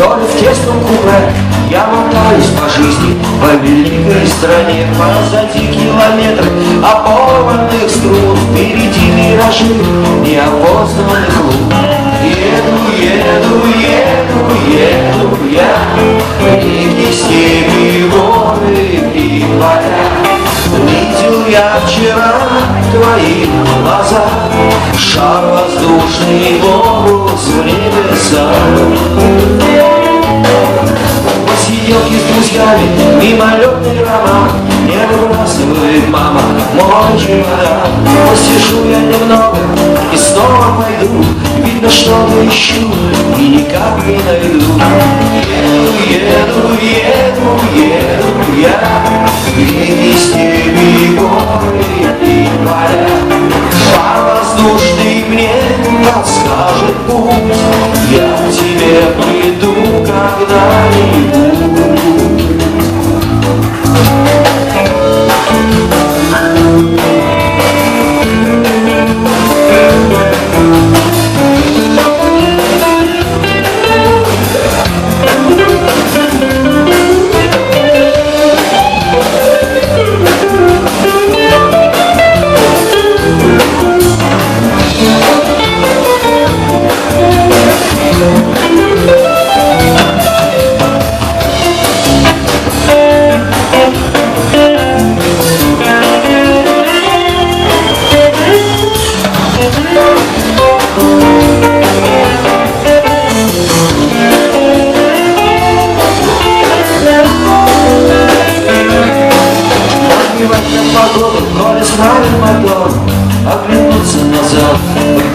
Вдоль в тесном купе я мотаюсь по жизни По великой стране Позади километры опорванных струн. Впереди миражи неопознанных лун. Еду, еду, еду, еду я. Реки, степи, горы и поля Видел я вчера твои глаза. Шар воздушный воздух в небеса Посиделки с друзьями, мимолетный роман Не выбрасывает мама мой чемодан Посижу я немного и снова пойду. Видно, что-то ищу и никак не найду. Еду, еду, еду, еду я. Степи,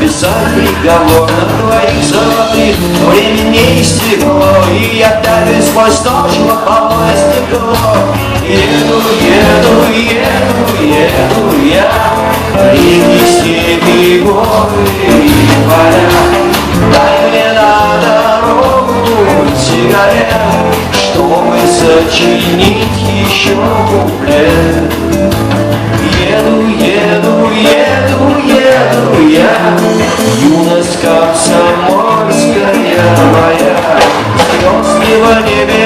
подписать приговор На твоих золотых. Время не истекло И я давлюсь сквозь ночь лобовое стекло. Еду, еду, еду, еду я Реки, степи, горы и поля. Дай мне на дорогу сигарет Чтобы сочинить еще куплет. Еду, еду, еду, еду я Юность комсомольская моя Звезды в небе